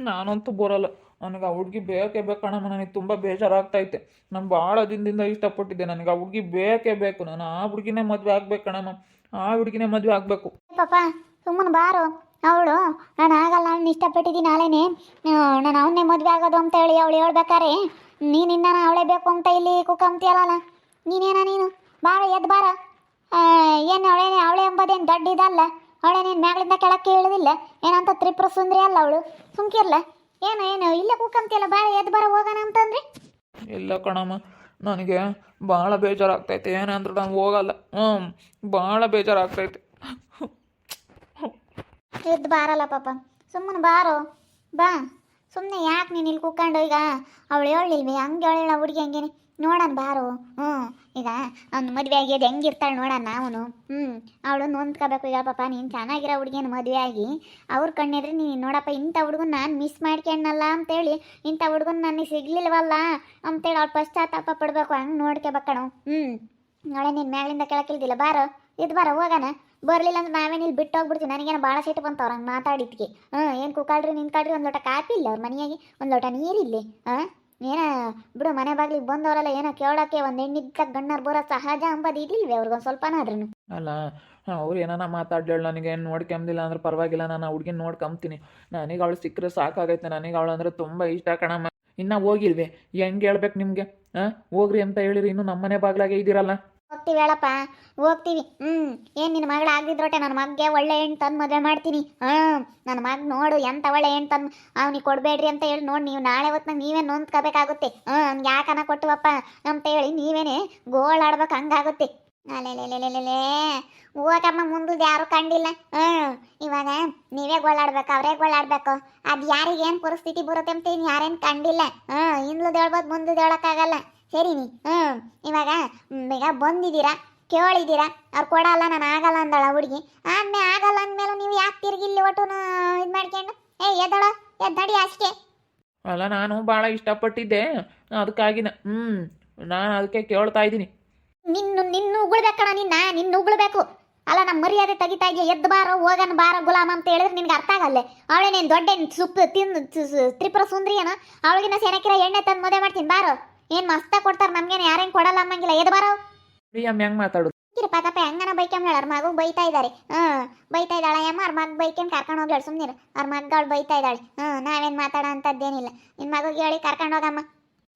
ನಾನಂತೂ ಬರಲ್ಲ. ನನಗೆ ಆ ಹುಡುಗಿ ಬೇಕೇ ಬೇಕು ಕಣಮ್ಮ. ನನಗೆ ತುಂಬ ಬೇಜಾರಾಗ್ತೈತೆ. ನಾನು ಭಾಳ ದಿನದಿಂದ ಇಷ್ಟಪಟ್ಟಿದ್ದೆ. ನನಗೆ ಆ ಹುಡುಗಿ ಬೇಕೇ ಬೇಕು. ನಾನು ಆ ಹುಡುಗಿನೇ ಮದುವೆ ಆಗ್ಬೇಕು ಆ ಹುಡುಗಿನೇ ಮದುವೆ ಆಗಬೇಕು. ಪಾಪ, ಸುಮ್ಮನೆ ಬಾರು. ಅವಳು, ನಾನು ಆಗಲ್ಲ, ನಾನು ಇಷ್ಟಪಟ್ಟಿದ್ದೀನಿ ನಾಳೆನೆ. ನಾನು ಅವನ್ನೇ ಮದುವೆ ಆಗೋದು ಅಂತ ಹೇಳಿ ಅವಳು ಹೇಳ್ಬೇಕಾರೆ ನೀನಿಂದ ಅವಳೇ ಬೇಕು ಅಂತ ಇಲ್ಲಿ ಕುಕ್ಕಂತೀಯಲ್ಲ ನೀನೇನ ನೀನು? ಬಾರ, ಎದ್ದು ಬಾರ. ಏನು ಅವಳೇನೆ, ಅವಳೆ ಎಂಬುದೇನು ದೊಡ್ಡ ಇದಲ್ಲ. ಅವಳೇನೇನು ಮ್ಯಾಗಳಿಂದ ಕೆಳಕ್ಕೆ ಇಳಿದಿಲ್ಲ ಏನಂತ ತ್ರಿಪುರ ಸುಂದರಿ ಅಲ್ಲ ಅವಳು? ಸುಮ್ಕಿರ್ಲ? ಏನು ಏನು ಇಲ್ಲೇ ಕೂಕಂತಿಯಲ್ಲ ಬಾಳೆ ಎದ್ದು ಬರ ಹೋಗೋಣ ಅಂತಂದ್ರಿ? ಇಲ್ಲ ಕಣಮ್ಮ ನನಗೆ ಭಾಳ ಬೇಜಾರಾಗ್ತೈತೆ ಏನಂದ್ರೆ ನಾನು ಹೋಗಲ್ಲ. ಹ್ಞೂ ಭಾಳ ಬೇಜಾರಾಗ್ತೈತೆ. ಎದ್ದು ಬಾರಲ್ಲ ಪಾಪ. ಸುಮ್ಮನೆ ಬಾರೋ. ಬಾ. ಸುಮ್ಮನೆ ಯಾಕೆ ನೀನು ಇಲ್ಲಿ ಕೂತ್ಕೊಂಡು ಈಗ? ಅವಳು ಹೇಳಿಲ್ವಿ ಹಂಗೆ ಹೇಳಿಲ್ಲ ಹುಡುಗಿ ಹಂಗೇನೆ. ನೋಡೋಣ ಬಾರೋ. ಹ್ಞೂ ಈಗ ಅವ್ನು ಮದುವೆ ಆಗಿ ಅದು ಹೆಂಗಿರ್ತಾಳೆ ನೋಡೋಣ ಅವನು. ಹ್ಞೂ ಅವಳು ನೋಂದ್ಕೋಬೇಕು ಈಗ ಪಾಪ, ನೀನು ಚೆನ್ನಾಗಿರೋ ಹುಡುಗಿನ ಮದುವೆ ಆಗಿ ಅವ್ರ ಕಣ್ಣಿದ್ರೆ ನೀನು ನೋಡಪ್ಪ, ಇಂಥ ಹುಡುಗನ ನಾನು ಮಿಸ್ ಮಾಡ್ಕೊಂಡಲ್ಲ ಅಂತೇಳಿ, ಇಂಥ ಹುಡುಗನ ನನಗೆ ಸಿಗ್ಲಿಲ್ವಲ್ಲ ಅಂತೇಳಿ ಅವ್ಳು ಪಶ್ಚಾತ್ತಾಪ ಪಡಬೇಕು, ಹಂಗೆ ನೋಡ್ಕೋಬೇಕಣ ಹ್ಞೂ ನಾಳೆ ನೀನು ಮ್ಯಾಲಿಂದ ಕೆಳಕಿಲ್ದಿಲ್ಲ, ಬಾರೋ, ಇದು ಬಾರ, ಹೋಗಣ. ಬರಲಿಲ್ಲ ಅಂದ್ರೆ ನಾವೇನು ಇಲ್ಲಿ ಬಿಟ್ಟು ಹೋಗ್ಬಿಡ್ತೀವಿ, ನನಗೇನು ಭಾಳ ಸಿಟ್ಟು ಬಂತವ್ರು ಹಂಗೆ ಮಾತಾಡಿದ್ಕೆ. ಹ್ಞೂ ಏನು ಕುಕಾಳ್ರಿ ನಿಂತ್ಕೊಳ್ರಿ ಒಂದು ಲೋಟ ಕಾಪಿ ಇಲ್ಲ ಅವ್ರ ಮನೆಯಾಗಿ, ಒಂದು ಲೋಟ ನೀರಿಲ್ಲ, ಹಾಂ? ಏನ ಬಿಡು, ಮನೆ ಬಾಗ್ಲಿಗೆ ಬಂದವರೆಲ್ಲ ಏನೋ ಕೇಳೋಕೆ ಒಂದು ಹೆಣ್ಣಿದ್ದ ಗಣ್ಣರ್ ಬರೋ ಸಹಜ ಅಂಬದು ಇದಿಲ್ವೇ ಅವ್ರಿಗೊಂದು ಸ್ವಲ್ಪನಾದ್ರೂ ಅಲ್ಲ, ಅವ್ರು ಏನಾನ ಮಾತಾಡ್ಲೇಳು ನನಗೆ ಏನು ನೋಡ್ಕೊಂಬಿಲ್ಲ ಅಂದ್ರೆ ಪರವಾಗಿಲ್ಲ, ನಾನು ಹುಡುಗಿನ ನೋಡ್ಕೊಂತೀನಿ ನನಗೆ ಅವಳು ಸಿಕ್ಕರೆ ಸಾಕಾಗೈತೆ, ನನಗೆ ಅವಳು ಅಂದ್ರೆ ತುಂಬ ಇಷ್ಟ ಕಣಮ್ಮ. ಇನ್ನೂ ಹೋಗಿಲ್ವೇ? ಹೆಂಗೆ ಹೇಳ್ಬೇಕು ನಿಮಗೆ? ಹಾಂ ಹೋಗ್ರಿ ಅಂತ ಹೇಳಿರಿ, ಇನ್ನೂ ನಮ್ಮನೆ ಬಾಗ್ಲಾಗೆ ಇದ್ದೀರಲ್ಲ? ಹೋಗ್ತೀವಿ ಹೇಳಪ್ಪ. ಹೋಗ್ತೀವಿ. ಹ್ಞೂ ಏನು ನಿನ್ನ ಮಗಳು ಆಗಿದ್ರೊಟ್ಟೆ ನನ್ನ ಮಗ್ಗೆ ಒಳ್ಳೆ ಹೆಣ್ಣು ತಂದು ಮದುವೆ ಮಾಡ್ತೀನಿ. ಹಾಂ ನನ್ನ ಮಗ ನೋಡು ಎಂತ ಒಳ್ಳೆ ಹೆಣ್ಣು ತಂದು ಅವ್ನಿಗೆ ಕೊಡಬೇಡ್ರಿ ಅಂತ ಹೇಳಿ ನೋಡಿ ನೀವು ನಾಳೆ ಹೊತ್ತಿನಾಗ ನೀವೇ ನೊಂದ್ಕೋಬೇಕಾಗುತ್ತೆ. ಹಾಂ ಅವ್ನಿಗೆ ಯಾಕನ ಕೊಟ್ಟುವಪ್ಪ ಅಂತ ಹೇಳಿ ನೀವೇನೆ ಗೋಳಾಡ್ಬೇಕು ಹಂಗಾಗುತ್ತೆ. ಅಲೆಲೆಲೆಲೆಲೆ. ಹೋಗಮ್ಮ ಮುಂದದ್ದು ಯಾರು ಕಂಡಿಲ್ಲ. ಹ್ಞೂ ಇವಾಗ ನೀವೇ ಗೋಳಾಡ್ಬೇಕು ಅವರೇ ಗೋಳಾಡ್ಬೇಕು ಅದು ಯಾರಿಗೇನು ಪರಿಸ್ಥಿತಿ ಬರುತ್ತೆ ಅಂತ ಇನ್ನು ಯಾರೇನು ಕಂಡಿಲ್ಲ. ಹ್ಮ್ ಹಿಂದ್ಲದ್ದು ಹೇಳ್ಬೋದು ಮುಂದೆ ಹೇಳೋಕ್ಕಾಗಲ್ಲ. ಸರಿ ನೀ ಹ್ಞೂ ಇವಾಗ ಈಗ ಬಂದಿದ್ದೀರಾ ಕೇಳಿದ್ದೀರಾ ಅವ್ರು ಕೊಡಲ್ಲ ನಾನು ಆಗಲ್ಲ ಅಂದಳ ಹುಡುಗಿ. ಆದ್ಮೇಲೆ ಆಗಲ್ಲ ಅಂದಮೇಲೆ ನೀವು ಯಾಕೆ ತಿರ್ಗಿ ಇಲ್ಲಿ ಒಟ್ಟು ಇದು ಮಾಡ್ಕೊಂಡು? ಏ ಎದ್ದಳ ಎದ್ದಡಿ ಅಷ್ಟೇ. ಅಲ್ಲ ನಾನು ಭಾಳ ಇಷ್ಟಪಟ್ಟಿದ್ದೆ. ಅದಕ್ಕಾಗಿನ ಹ್ಞೂ ನಾನು ಅದಕ್ಕೆ ಕೇಳ್ತಾ ಇದ್ದೀನಿ. ನಿನ್ನ ನಿನ್ನ ಉಗುಳ್ಬೇಕಣ ನಿನ್ನ ನಿನ್ನ ಉಗುಳ್ಬೇಕು. ಅಲ್ಲ ನಮ್ಮ ಮರ್ಯಾದೆ ತೆಗಿತಾ ಇದೆಯಾ? ಎದ್ದು ಬಾರೋ ಹೋಗನ್ ಬಾರೋ ಗುಲಾಮ ಅಂತ ಹೇಳಿದ್ರೆ ನಿನ್ಗೆ ಅರ್ಥ ಆಗಲ್ಲ. ಅವಳೇನೇನು ದೊಡ್ಡ ಸುಪ್ಪು ತಿಂದು ತ್ರಿಪುರ ಸುಂದ್ರಿ ಏನೋ ಅವಳಿಗಿನ ಸೆನಕಿರ ಎಣ್ಣೆ ತಂದು ಮದುವೆ ಮಾಡ್ತೀನಿ ಬಾರೋ. ಏನು ಮಸ್ತ ಕೊಡ್ತಾರ ನಮ್ಗೇನು ಯಾರೇನ್ ಕೊಡಲ್ಲ ಅಮ್ಮಂಗಿಲ್ಲ ಎದ್ ಬಾರೋ. ಪ್ರಿಯಮ್ ಹೆಂಗ್ ಮಾತಾಡೋದು? ಇರು ತಪ್ಪ ಹೆಂಗನ ಬೈಕಂಬ್ಳ ಅವ್ರ ಮಗು ಬೈತಾ ಇದ್ದಾರೆ ಹ್ಮ್ ಬೈತಾ ಇದ್ದಾಳೆ ಅಮ್ಮ ಅವ್ರ ಮಗ ಬೈಕಂಡ್ ಕರ್ಕೊಂಡು ಹೋಗ್ಯಾಳ ಸುಮ್ಮನಿರು ಅವ್ರ ಮಗಳು ಬೈತಾ ಇದ್ದಾಳೆ. ಹ್ಮ್ ನಾವೇನ್ ಮಾತಾಡೋ ಅಂತದ್ದೇನಿಲ್ಲ ನಿನ್ ಮಗುಗೆ ಹೇಳಿ ಕರ್ಕೊಂಡು ಹೋಗಮ್ಮ.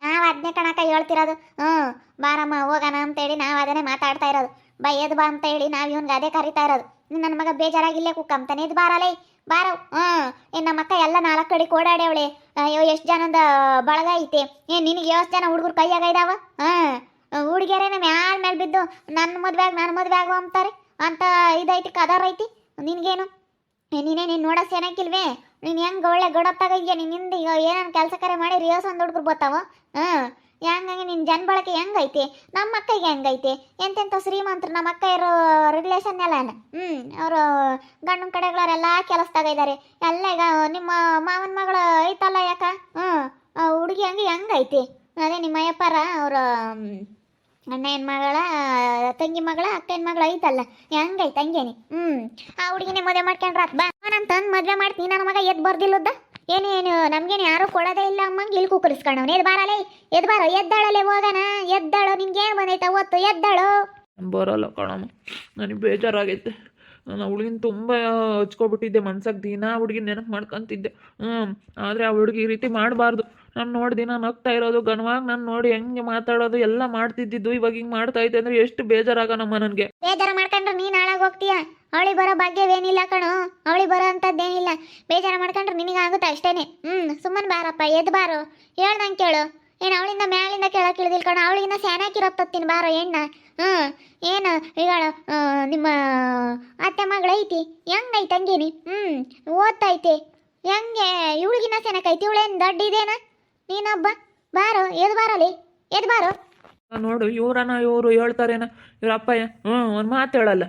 ನಾವು ಅದನ್ನೇ ಕಣಕ ಹೇಳ್ತಿರೋದು. ಹ್ಮ್ ಬಾರಮ್ಮ ಹೋಗೋಣ ಅಂತೇಳಿ ನಾವು ಅದನ್ನೇ ಮಾತಾಡ್ತಾ ಇರೋದು. ಬೈಯದು ಎದ್ ಬಾ ಅಂತ ಹೇಳಿ ನಾವು ಇವನ್ಗೆ ಅದೇ ಕರಿತಾ ಇರೋದು. ನನ್ನ ಮಗ ಬೇಜಾರಾಗಿಲ್ಲೇ ಕುಕ್ಕಂತಾನೆ ಇದು ಬಾರಲೇ. ಬಾರವ್ ಹ್ಮ್ ಏನ್ ನಮ್ಮ ಅಕ್ಕ ಎಲ್ಲ ನಾಲ್ಕು ಕಡೆ ಓಡಾಡ್ಯವಳೆ ಅಯ್ಯೋ, ಎಷ್ಟು ಜನದ ಬಳಗ ಐತೆ. ಏನ್ ನಿನಗೆ ಎಷ್ಟು ಜನ ಹುಡುಗರು ಕೈಯಾಗ ಇದಾವ? ಹ್ಮ್ ನಮ್ಮ ಮ್ಯಾಲ ಮೇಲೆ ಬಿದ್ದು ನನ್ನ ಮದುವೆ ಆಗ ನನ್ನ ಮದುವೆ ಆಗು ಅಂತಾರೆ ಅಂತ ಇದೈತಿ ಕದಾರ ಐತಿ. ನಿನಗೇನು? ನೀನೇ ನೀನು ನೋಡೋ ಸೇನಕ್ಕಿಲ್ವೇ ನೀನು ಹೆಂಗೆ ಒಳ್ಳೆ ಗಡತ್ತಾಗ ಇದೆಯಾ? ನಿನ್ನಿಂದ ಈಗ ಏನೇನು ಕೆಲಸ ಕರೆ ಮಾಡಿ ರಿಯರ್ಸ್ ಒಂದು ಹುಡುಗರು ಬರ್ತಾವ ಹಾಂ ಹೆಂಗಾಗಿ ನಿನ್ನ ಜನ ಬಳಕೆ ಹೆಂಗೈತಿ? ನಮ್ಮ ಅಕ್ಕಗೆ ಹೆಂಗೈತಿ? ಎಂತೆಂಥ ಶ್ರೀಮಂತರು ನಮ್ಮ ಅಕ್ಕ ಇರೋ ರಿಲೇಷನ್ ಎಲ್ಲ ಹ್ಞೂ ಅವರು ಗಂಡನ ಕಡೆಗಳವರೆಲ್ಲ ಕೆಲಸದಾಗ ಇದ್ದಾರೆ ಎಲ್ಲ ಈಗ ನಿಮ್ಮ ಮಾವನ ಮಗಳ ಐತಲ್ಲ ಯಾಕ? ಹ್ಞೂ ಹುಡುಗಿ ಹಂಗೆ ಹೆಂಗೈತಿ? ಅದೇ ನಿಮ್ಮ ಅಯ್ಯಪ್ಪಾರ ಅವರು ಅಣ್ಣ ಏನ್ ಮಗಳ, ತಂಗಿ ಮಗಳ ಅಕ್ಕ ಏನ್ ಮಗಳ ಐತಲ್ಲ. ಹೆಂಗೈತೆ ಹಂಗೇನಿ? ಹ್ಞೂ ಆ ಹುಡುಗಿನೇ ಮದುವೆ ಮಾಡ್ಕೊಂಡ್ರ ಬಾ, ನಾನು ತಂದು ಮದುವೆ ಮಾಡ್ತೀನಿ. ನನ್ನ ಮಗ ಎದ್ದು ಬರ್ದಿಲ್ಲದ ಏನೇನು ನಮ್ಗೇನು ಯಾರು ಕೊಡೋದೇ ಇಲ್ಲ ಅಮ್ಮಂಗೆ? ಇಲ್ಲಿ ಕುಕ್ಕರಿಸ್ಕೊಂಡವ್ನು ಎದ್ ಬಾರಲೇ, ಎದ್ ಬಾರೋ, ಎದ್ದಾಳಲ್ಲೇ ಹೋಗೋಣ. ಎದ್ದಾಳು, ನಿನ್ಗೇನು ಬಂದೈತೆ? ಅವತ್ತು ಎದ್ದಾಳು. ಬರೋಲ್ಲ ಕಣಮ್ಮ. ನನಗೆ ಬೇಜಾರಾಗೈತೆ. ನಾನು ಹುಡುಗಿನ ತುಂಬ ಹಚ್ಕೊಬಿಟ್ಟಿದ್ದೆ ಮನ್ಸಾಗ ದಿನ ಹುಡುಗಿನ ನೆನಪು ಮಾಡ್ಕೊತಿದ್ದೆ. ಆದರೆ ಆ ಹುಡುಗಿ ಈ ರೀತಿ ಮಾಡಬಾರ್ದು. ನಾನು ನೋಡಿ ನಾನು ನಗ್ತಾ ಇರೋದು, ಗಣವಾಗಿ ನಾನು ನೋಡಿ ಹೆಂಗೆ ಮಾತಾಡೋದು, ಎಲ್ಲ ಮಾಡ್ತಿದ್ದಿದ್ದು, ಇವಾಗ ಹಿಂಗೆ ಮಾಡ್ತಾ ಇದ್ದೆ ಅಂದ್ರೆ ಎಷ್ಟು ನನಗೆ. ಬೇಜಾರು ಮಾಡ್ಕೊಂಡ್ರೆ, ನೀನು ಹಾಳಾಗಿ ಹೋಗ್ತೀಯ? ಅವಳಿ ಬರೋ ಭಾಗ್ಯವೇನಿಲ್ಲ ಕಣೋ ಅವಳಿ ಬರೋ ಅಂಥದ್ದೇನಿಲ್ಲ. ಬೇಜಾರು ಮಾಡ್ಕೊಂಡ್ರೆ, ನಿನಗಾಗುತ್ತೆ ಅಷ್ಟೇನೆ? ಹ್ಞೂ ಸುಮ್ಮನೆ ಬಾರಪ್ಪ ಎದ್ದು ಬಾರು. ಹೇಳ್ದಂಗೆ ಕೇಳು. ಏನು ಅವಳಿಂದ ಮ್ಯಾಲಿಂದ ಕೇಳೋಕೆ ಇಳಿದಿಲ್ಲ ಕಣ ಅವಳಿಗಿಂತ ಸ್ಯಾನಾಕಿರತ್ತತ್ತೀನಿ ಬಾರೋ, ಎಣ್ಣ. ಹ್ಞೂ ಏನು, ಈಗ ನಿಮ್ಮ ಅತ್ತೆ ಮಗಳೈತಿ ಹೆಂಗೈತೆ ಹಂಗೇನಿ? ಹ್ಞೂ ಓದ್ತೈತೆ. ಹೆಂಗೆ ಇವಳಿಗಿನ್ನ ಸೆನಕೈತಿ ಇವಳೇನು ದೊಡ್ಡ ಇದೇನ? ನೀನೊಬ್ಬ? ಬಾರೋ ಎದ್ ಬಾರಲಿ ಎದ್ ಬಾರೋ? ನೋಡು ಇವ್ರನ್ನ ಇವರು ಹೇಳ್ತಾರೇನ? ಇವ್ರ ಅಪ್ಪಯ್ಯ ಹ್ಮ್ ಒಂದು ಮಾತು ಹೇಳಲ್ಲ.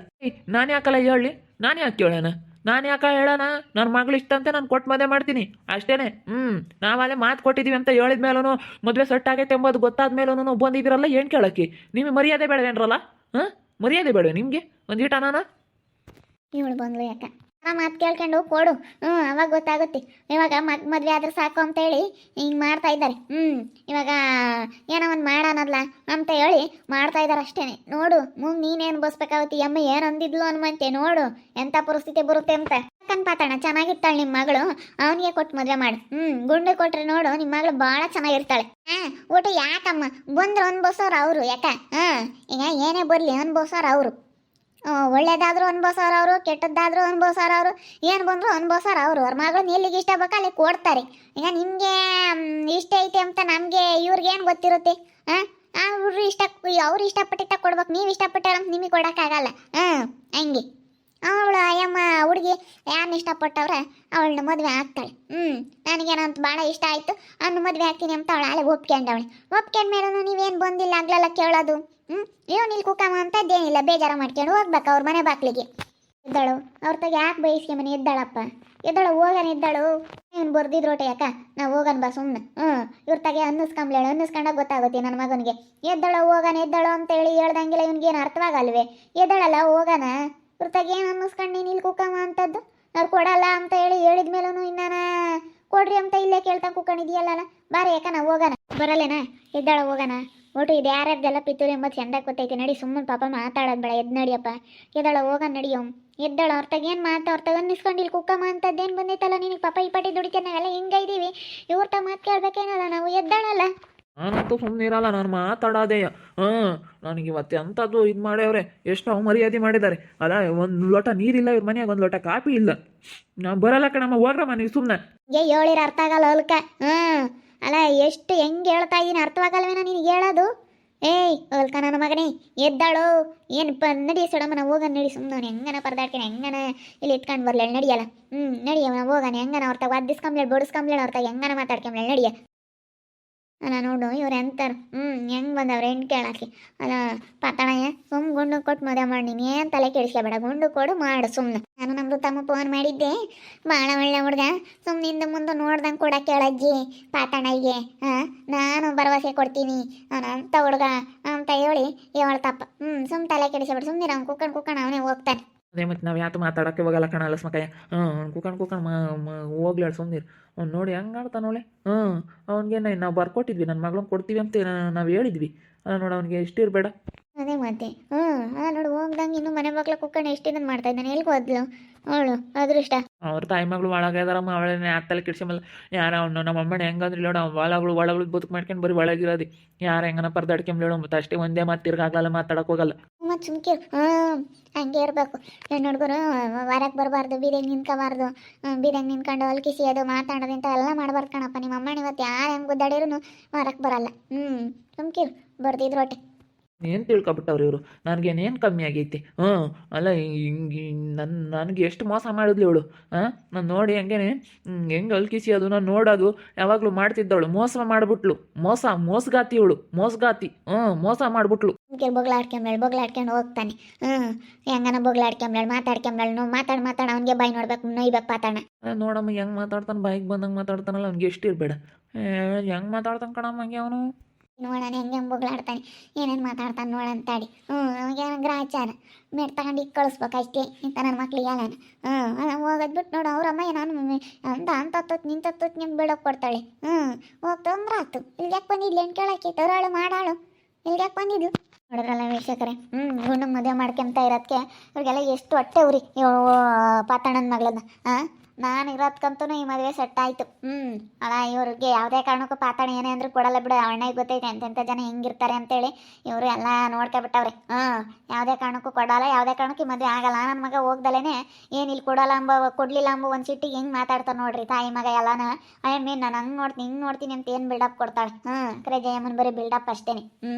ನಾನ್ ಯಾಕಲ್ಲ ಹೇಳಿ? ನಾನು ಯಾಕೆ ಹೇಳೋಣ ನಾನು ಯಾಕೆ ಹೇಳೋಣ? ನನ್ನ ಮಗಳು ಇಷ್ಟ ಅಂತ ನಾನು ಕೊಟ್ಟು ಮದುವೆ ಮಾಡ್ತೀನಿ. ಅಷ್ಟೇನೆ. ಹ್ಞೂ ನಾವಲ್ಲೇ ಮಾತು ಕೊಟ್ಟಿದ್ದೀವಿ ಅಂತ ಹೇಳಿದ ಮೇಲೂ ಮದುವೆ ಸೆಟ್ ಆಗೈತೆ ಎಂಬುದು ಗೊತ್ತಾದ ಮೇಲೂ ಬಂದಿದ್ದೀರಲ್ಲ ಏನು ಕೇಳಕ್ಕೆ? ನಿಮಗೆ ಮರ್ಯಾದೆ ಬೇಡವೇನ್ರಲ್ಲ? ಹಾಂ? ಮರ್ಯಾದೆ ಬೇಡ ನಿಮಗೆ? ಒಂದು ಈಟ ನಾನು ಇವಳು ಬಂದ್ಲು ಯಾಕ? ಆ ಮಾತು ಕೇಳ್ಕೊಂಡು ಕೊಡು. ಹ್ಞೂ ಅವಾಗ ಗೊತ್ತಾಗುತ್ತೆ. ಇವಾಗ ಮಗ್ ಮದುವೆ ಆದ್ರೆ ಸಾಕು ಅಂತ ಹೇಳಿ ಹಿಂಗೆ ಮಾಡ್ತಾ ಇದ್ದಾರೆ. ಹ್ಞೂ ಇವಾಗ ಏನೋ ಒಂದು ಮಾಡೋಣಲ್ಲ ಅಂತ ಹೇಳಿ ಮಾಡ್ತಾ ಇದ್ದಾರೆ ಅಷ್ಟೇನೆ. ನೋಡು ಮುಂದೆ ನೀನೇನು ಬಸ್ಬೇಕಾಗುತ್ತೆ? ಅಮ್ಮ ಏನು ಅಂದಿದ್ಲು ಅನ್ಮಂತೆ ನೋಡು. ಎಂಥ ಪರಿಸ್ಥಿತಿ ಬರುತ್ತೆ ಅಂತ. ಅಕ್ಕನ ಪಾತಾಣ, ಚೆನ್ನಾಗಿರ್ತಾಳೆ ನಿಮ್ಮ ಮಗಳು. ಅವನಿಗೆ ಕೊಟ್ಟು ಮದುವೆ ಮಾಡು. ಹ್ಞೂ ಗುಂಡು ಕೊಟ್ರೆ ನೋಡು ನಿಮ್ಮ ಮಗಳು ಭಾಳ ಚೆನ್ನಾಗಿರ್ತಾಳೆ. ಹಾಂ, ಊಟ ಯಾಕಮ್ಮ? ಬಂದ್ರೆ ಅನ್ಬೋಸೋರು ಅವರು, ಯಾಕ? ಹಾಂ, ಈಗ ಏನೇ ಬರಲಿ ಅನ್ಬೋಸೋರು ಅವರು. ಒಳ್ಳೇದಾದ್ರೂ ಅನ್ಭವಿಸೋರು ಅವರು, ಕೆಟ್ಟದ್ದಾದ್ರೂ ಅನ್ಭವಿಸೋರು ಅವರು, ಏನು ಬಂದ್ರು ಅನ್ಭವಿಸೋರು ಅವರು. ಅವ್ರ ಮಗಳನ್ನ ಎಲ್ಲಿಗೆ ಇಷ್ಟ ಬೇಕೋ ಅಲ್ಲಿ ಕೊಡ್ತಾರೆ. ಈಗ ನಿಮಗೆ ಇಷ್ಟ ಐತೆ ಅಂತ ನಮಗೆ ಇವ್ರಿಗೇನು ಗೊತ್ತಿರುತ್ತೆ? ಹಾಂ ಅವರು ಇಷ್ಟ, ಅವ್ರು ಇಷ್ಟಪಟ್ಟಿದ್ದ ಕೊಡ್ಬೇಕು, ನೀವು ಇಷ್ಟಪಟ್ಟಾರ ಅಂತ ನಿಮಗೆ ಕೊಡೋಕ್ಕಾಗಲ್ಲ. ಹಾಂ ಹಂಗೆ. ಅವಳು ಅಯ್ಯಮ್ಮ, ಹುಡುಗಿ ಯಾರನ್ನ ಇಷ್ಟಪಟ್ಟವ್ರೆ? ಅವಳನ್ನ ಮದುವೆ ಆಗ್ತಾಳೆ. ಹ್ಞೂ ನನಗೇನಂತ ಭಾಳ ಇಷ್ಟ ಆಯಿತು, ಅವ್ನು ಮದುವೆ ಆಗ್ತೀನಿ ಅಂತ ಅವಳು ಆಳೆ ಒಪ್ಕೊಂಡವಳೆ. ಒಪ್ಕೊಂಡ್ಮೇಲೂ ನೀವೇನು ಬಂದಿಲ್ಲ ಆಗ್ಲೆಲ್ಲ ಕೇಳೋದು? ಹ್ಞೂ ಇಲ್ಲಿ ನಿಲ್ ಕುಕ್ಕಮ್ಮ ಅಂತದ್ದೇನಿಲ್ಲ ಬೇಜಾರ ಮಾಡ್ಕೊಂಡು ಹೋಗ್ಬೇಕು ಅವ್ರ ಮನೆ ಬಾಕ್ಲಿಗೆ. ಎದ್ದಳು. ಅವ್ರ ತಗ ಯಾಕೆ ಮನೆ ಎದ್ದಾಳಪ್ಪ. ಎದ್ದಾಳು, ಹೋಗನ ಎದ್ದಾಳು. ಇವ್ನು ಬರ್ದಿದ್ರೋಟೆ ಯಾಕ ನಾವು ಹೋಗನ್ ಬಾ ಸುಮ್ಮನೆ ಹ್ಞೂ ಇವ್ರ ತಗೆ ಅನ್ನಿಸ್ಕೊಂಬ್ಲೇಳು ಅನ್ನಿಸ್ಕೊಂಡಾಗ ಗೊತ್ತಾಗುತ್ತೆ ನನ್ನ ಮಗನಿಗೆ. ಎದ್ದಳು, ಹೋಗನ ಎದ್ದಳು ಅಂತೇಳಿ ಹೇಳ್ದಂಗಿಲ್ಲ ಏನು ಅರ್ಥವಾಗಲ್ವೇ? ಎದ್ದಾಳಲ್ಲ, ಹೋಗನ? ಇವ್ರ ತಗೆ ಏನು ಅನ್ನಿಸ್ಕೊಂಡು ನೀನು ಇಲ್ಲಿ ಕುಕ್ಕಮ್ಮ ಅಂತದ್ದು? ಅವ್ರು ಕೊಡಲ್ಲ ಅಂತ ಹೇಳಿ ಹೇಳಿದ ಮೇಲೂ ಇನ್ನಾನ? ಕೊಡ್ರಿ ಅಂತ ಇಲ್ಲೇ ಕೇಳ್ತಾ ಕುಕ್ಕಣಿದೆಯಲ್ಲ ಬಾರಿ ಯಾಕ ನಾವು ಹೋಗೋಣ ಬರಲ್ಲೇನ? ಎದ್ದಾಳ ಹೋಗೋಣ ಒಟ್ಟು ಇದು ಯಾರ್ಯಾರ್ದೆಲ್ಲ ಪಿತೂರಿ ಎಂಬತ್ತು ಚಂದ ಗೊತ್ತೈತಿ ನಡಿ ಸುಮ್ಮನೆ ಪಾಪ ಮಾತಾಡೋದು ಬೇಡ ಎದ್ದು ನಡಿಯಪ್ಪ ಎದ್ದಾಳ ಹೋಗ ನಡಿಯೋ ಎದ್ದಾಳ ಅವ್ರ ಏನು ಮಾತು ಅವ್ರ ತಗೊಂಡು ಇಲ್ಲಿ ಕುಕ್ಕಮ್ಮ ಅಂತದ್ದೇನು ಬಂದೈತಲ್ಲ ನಿನಗೆ? ಪಾಪ ಈ ಪಟ್ಟಿ ದುಡಿತೇನೆ ನಾವೆಲ್ಲ ಹಿಂಗೆ ಇದ್ದೀವಿ ಇವ್ರ ತ ಮಾತು ಕೇಳ್ಬೇಕೇನಲ್ಲ ನಾವು ಎದ್ದಾಳಲ್ಲ. ನಾನಂತೂ ಸುಮ್ಮನೆ ಇರಲ್ಲ ನಾನು ಮಾತಾಡೋದೇ. ಹಾಂ ನನಗೆ ಇವತ್ತು ಎಂಥದ್ದು ಇದು ಮಾಡ್ಯವ್ರೆ. ಎಷ್ಟು ಅವಮರ್ಯಾದೆ ಮಾಡಿದ್ದಾರೆ. ಅಲ್ಲ ಒಂದು ಲೋಟ ನೀರಿಲ್ಲ ಇವ್ರ ಮನೆಯಾಗ ಒಂದು ಲೋಟ ಕಾಫಿ ಇಲ್ಲ. ನಾವು ಬರಲ್ಲ ಕಣಮ್ಮ ಹೋಗ್ರಮ್ಮ ನೀವು ಸುಮ್ಮನೆ ಏ ಹೇಳಿರ ಅರ್ಥ ಆಗಲ್ಲ ಹೊಲ್ಕ ಹ್ಞೂ ಅಲ್ಲ, ಎಷ್ಟು ಹೆಂಗೆ ಹೇಳ್ತಾ ಇದ್ದೀನಿ ಅರ್ಥವಾಗಲ್ವೇನೋ ನಿನಗೆ ಹೇಳೋದು? ಏಯ್, ಹೋಲ್ಕ ನನ್ನ ಮಗನೇ, ಎದ್ದಾಳು. ಏನು ಪ, ನಡಿ ಸಡಮನ ಹೋಗನ್ ನಡಿ ಸುಮ್ಮನೆ ಹೆಂಗನ ಪರದಾಡ್ಕೊಂಡು ಹೆಂಗನ ಇಲ್ಲಿ ಇಟ್ಕೊಂಡು ಬರ್ಲೇಳು ನಡಿಯಲ್ಲ? ಹ್ಞೂ ಅವನ ಹೋಗಣ ಹೆಂಗನ ಅವ್ರ ತಗ ಒದ್ದಿಸ್ಕೊಂಬ್ಲೇಳು ಬಡಿಸ್ಕೊಂಬ್ಲೇಳು ಅವ್ರ ತಗ ಹೆಂಗನ ಮಾತಾಡ್ಕೊಂಬ್ಲೇಳು ನಡಿಯ. ಅಲ್ಲ ನೋಡು, ಇವ್ರು ಎಂತಾರ ಹ್ಞೂ ಹೆಂಗೆ ಬಂದವ್ರೆ ಹೆಣ್ಣು ಕೇಳಕ್ಕೆ. ಅಲ್ಲ ಪಟ್ಟಣಯ್ಯ ಸುಮ್ ಗುಂಡು ಕೊಟ್ಟು ಮದುವೆ ಮಾಡಿ, ನೀನು ಏನು ತಲೆ ಕೆಡಿಸ್ಕೋಬೇಡ ಗುಂಡು ಕೊಡು ಮಾಡು ಸುಮ್ಮನೆ ನಾನು ನಮ್ದು ತಮ್ಮ ಫೋನ್ ಮಾಡಿದ್ದೆ ಭಾಳ ಒಳ್ಳೆ ಹುಡುಗ ಸುಮ್ಮನಿಂದ ಮುಂದೆ ನೋಡ್ದಂಗೆ ಕೂಡ ಕೇಳಜ್ಜಿ ಪಾತಣ್ಣಯ್ಯಗೆ ಹಾಂ ನಾನು ಭರವಸೆ ಕೊಡ್ತೀನಿ, ಅವನ ಅಂತ ಹುಡುಗ, ಅಂತ ಹೇಳಿ ಹೇಳ್ತಪ್ಪ ಹ್ಞೂ ಸುಮ್ಮ ತಲೆ ಕೆಡಿಸ್ಬೇಡ ಸುಮ್ಮನೆ ಅವ್ನು ಕುಕ್ಕಣ್ ಕುಕ್ಕಣ್ ಅವನೇ ಹೋಗ್ತಾನೆ. ಅದೇ ಮತ್ತು ನಾವು ಯಾತು ಮಾತಾಡೋಕ್ಕೆ ಹೋಗಲ್ಲ ಕಣ ಅಲಸ್ಮಕಯ್ಯ ಹ್ಞೂ ಕುಕಣ್ ಕುಕಣ್ ಮಾ ಹೋಗ್ಲಾಡ್ ಸುಮ್ಮನೆ ಅವ್ನು ನೋಡಿ ಹೆಂಗೆ ಆಡ್ತಾನೋಳೆ ಹ್ಞೂ ಅವ್ನಿಗೆ ನಾವು ಬರ್ಕೊಟ್ಟಿದ್ವಿ. ನನ್ನ ಮಗಳನ್ನ ಕೊಡ್ತೀವಿ ಅಂತ ನಾವು ಹೇಳಿದ್ವಿ. ನೋಡಿ ಅವ್ನಿಗೆ ಎಷ್ಟಿರಬೇಡ ಅದೇ ಮತ್ತೆ ಹ್ಞೂ ಅದ ನೋಡು ಹೋಗ್ದಂಗೆ ಇನ್ನು ಮನೆ ಮಕ್ಳು ಕುಕ್ಕಣ್ ಎಷ್ಟಿಂದ ಮಾಡ್ತಾ ಇದ್ದಾನೆ. ಎಲ್ಲಿ ಹೋದ್ಲು? ಅವಳು ಅದೃಷ್ಟ ಅವ್ರ ತಾಯಿ ಮಗಳು ಒಳಗಾದಾರಮ್ಮ ಅವಳನ್ನ ಆಗ್ತಲೆ ಕಿಡ್ಸಮಲ್ಲ ಯಾರ ಅವನು ನಮ್ಮ ಅಮ್ಮನ ಹೆಂಗಂದ್ರೆ ನೋಡು ಅವ್ನು ಒಳಗಳು ಒಳಗಳು ಬದುಕು ಮಾಡ್ಕೊಂಡು ಬರೀ ಒಳಗಿರೋದು ಯಾರು ಹೆಂಗನ ಪರ್ದಾಡ್ಕೊಂಬ್ಲೇಳು ಮತ್ತೆ ಅಷ್ಟೇ ಒಂದೇ ಮಾತು ತಿರ್ಗಾಗಲ್ಲ ಮಾತಾಡಕ್ಕೆ ಹೋಗಲ್ಲ. ಮತ್ತು ಸುಮ್ಕೆ ಹಾಂ ಹಂಗೆ ಇರಬೇಕು. ಹೆಣ್ಣು ಹುಡುಗರು ಹೊರಗೆ ಬರಬಾರ್ದು, ಬೀದಿಗೆ ನಿಂತ್ಕೋಬಾರ್ದು ಬೀದಿಗೆ ನಿಂತ್ಕೊಂಡು ಹೊಲ್ಕಿಸಿ ಅದು ಮಾತಾಡೋದು ಇಂಥ ಎಲ್ಲ ಮಾಡಬಾರ್ದು ಕಣಪ್ಪ. ನಿಮ್ಮ ಅಮ್ಮನ ಇವತ್ತು ಯಾರು ಹೆಂಗೆ ಗುದ್ದಾಡಿರೂ ಹೊರಗೆ ಬರಲ್ಲ. ಹ್ಞೂ ಸುಮ್ಕಿರು ಬರ್ದಿದ್ರು ಒಟ್ಟೆ ಏನು ತಿಳ್ಕೊಬಿಟ್ಟವ್ರು ಇವರು? ನನಗೇನೇನು ಕಮ್ಮಿ ಆಗೈತಿ? ಹ್ಞೂ ಅಲ್ಲ, ಹಿಂಗೆ ನನ್ನ ನನಗೆ ಎಷ್ಟು ಮೋಸ ಮಾಡಿದ್ಲು ಇವಳು? ಹಾಂ, ನಾನು ನೋಡಿ ಹಂಗೇನೆ ಹೆಂಗೆ ಅಲ್ಕಿಸಿ ಅದು, ನಾನು ನೋಡೋದು, ಯಾವಾಗಲೂ ಮಾಡ್ತಿದ್ದವಳು. ಮೋಸ ಮಾಡಿಬಿಟ್ಲು. ಮೋಸ, ಮೋಸಗಾತಿ ಇವಳು. ಮೋಸಗಾತಿ. ಹ್ಞೂ ಮೋಸ ಮಾಡಿಬಿಟ್ಲು. ಸುಮ್ಕೆ ಬೊಗ್ಲಾಡ್ಕೊಂಬೇಳೆ ಬೊಗ್ಲಾಡ್ಕೊಂಡು ಹೋಗ್ತಾನೆ. ಹ್ಞೂ ಹೆಂಗನ ಬೊಗ್ಲಾಡ್ಕೊಂಬಳು ಮಾತಾಡ್ಕೊಂಬಳು ನೋ ಮಾತಾಡಿ ಮಾತಾಡ ಅವ್ನಿಗೆ ಬಾಯಿ ನೋಡ್ಬೇಕು ನೋಯ್ಬೇಕು ಪಾತಾಣ ನೋಡಮ್ಮ ಹೆಂಗೆ ಮಾತಾಡ್ತಾನೆ ಬಾಯಿಗೆ ಬಂದಂಗೆ ಮಾತಾಡ್ತಾನಲ್ಲ ಅವ್ನಿಗೆ ಎಷ್ಟು ಇರಬೇಡ. ಹೆಂಗೆ ಮಾತಾಡ್ತಾನೆ ಕಣಮ್ಮ ಹಂಗೆ ಅವನು? ನೋಡೋಣ ಹೆಂಗೆ ಹೆಂಗೆ ಬೊಗ್ಲಾಡ್ತಾನೆ ಏನೇನು ಮಾತಾಡ್ತಾನೆ ನೋಡಂತಾಡಿ ಹ್ಞೂ ಅವಾಗ ಗ್ರಾಚಾರ. ಮೇಟ್ ತಗೊಂಡು ಈಗ ಕಳಿಸ್ಬೇಕು ಅಷ್ಟೇ ಇಂಥ ನನ್ನ ಮಕ್ಳಿಗೆ ಹೇಳೋಣ ಹ್ಞೂ ಹೋಗೋದು ಬಿಟ್ಟು ನೋಡು ಅವ್ರಮ್ಮ ನಾನು ಅಂತ ಅಂತತ್ತು ನಿಂತತ್ತು ನಿಮ್ಗೆ ಬಿಡೋಕೆ ಕೊಡ್ತಾಳೆ. ಹ್ಞೂ ಹೋಗ್ತಂದ್ರೆ ಆತು. ಇಲ್ಲಿ ಯಾಕೆ ಬಂದಿದ್ಲು ಏನು ಕೇಳಕ್ಕೆ ತರೋಳು ಮಾಡಾಳು ಇಲ್ಲಿ ಯಾಕೆ ಬಂದಿದ್ಲು. ನೋಡಿದ್ರಲ್ಲ ವೀಕ್ಷಕರೇ? ಹ್ಞೂ ಇವನು ಮದುವೆ ಮಾಡ್ಕೊಂತ ಇರೋದಕ್ಕೆ ಇವ್ರಿಗೆಲ್ಲ ಎಷ್ಟು ಹೊಟ್ಟೆ ಉರಿ. ಪಾತಾಣನ ಮಗಳನ್ನ. ಹಾಂ ನಾನು ಇರೋದ್ಕಂತೂ ಈ ಮದುವೆ ಸೆಟ್ ಆಯಿತು. ಹ್ಞೂ ಅಲ್ಲ ಇವ್ರಿಗೆ ಯಾವುದೇ ಕಾರಣಕ್ಕೂ ಪಾತಾಣ ಏನೇ ಅಂದ್ರೂ ಕೊಡಲ್ಲ ಬಿಡು ಅಣ್ಣಗೆ ಗೊತ್ತೈತೆ ಎಂತೆಂಥ ಜನ ಹೆಂಗಿರ್ತಾರೆ ಅಂತೇಳಿ ಇವರು ಎಲ್ಲ ನೋಡ್ಕೊಬಿಟ್ಟವ್ರೆ. ಹಾಂ ಯಾವುದೇ ಕಾರಣಕ್ಕೂ ಕೊಡಲ್ಲ ಯಾವುದೇ ಕಾರಣಕ್ಕೂ ಈ ಮದುವೆ ಆಗಲ್ಲ. ನನ್ನ ಮಗ ಹೋಗ್ದಲೇ ಏನು ಇಲ್ಲಿ ಕೊಡಲ್ಲ ಅಂಬ ಕೊಡಲಿಲ್ಲ ಅಂಬ ಒಂದು ಸಿಟ್ಟಿಗೆ ಹೆಂಗೆ ಮಾತಾಡ್ತಾರೆ ನೋಡ್ರಿ ತಾಯಿ ಮಗ ಎಲ್ಲಾನ. ಐ ಮೀನ್ ನಾನು ಹಂಗೆ ನೋಡ್ತೀನಿ ಹಿಂಗೆ ನೋಡ್ತೀನಿ ಅಂತ ಏನು ಬಿಲ್ಡಪ್ ಕೊಡ್ತಾಳೆ. ಹ್ಞೂ ಕರೆ ಜಯಮ್ಮನ ಬರೀ ಬಿಲ್ಡಪ್ ಅಷ್ಟೇ ಹ್ಞೂ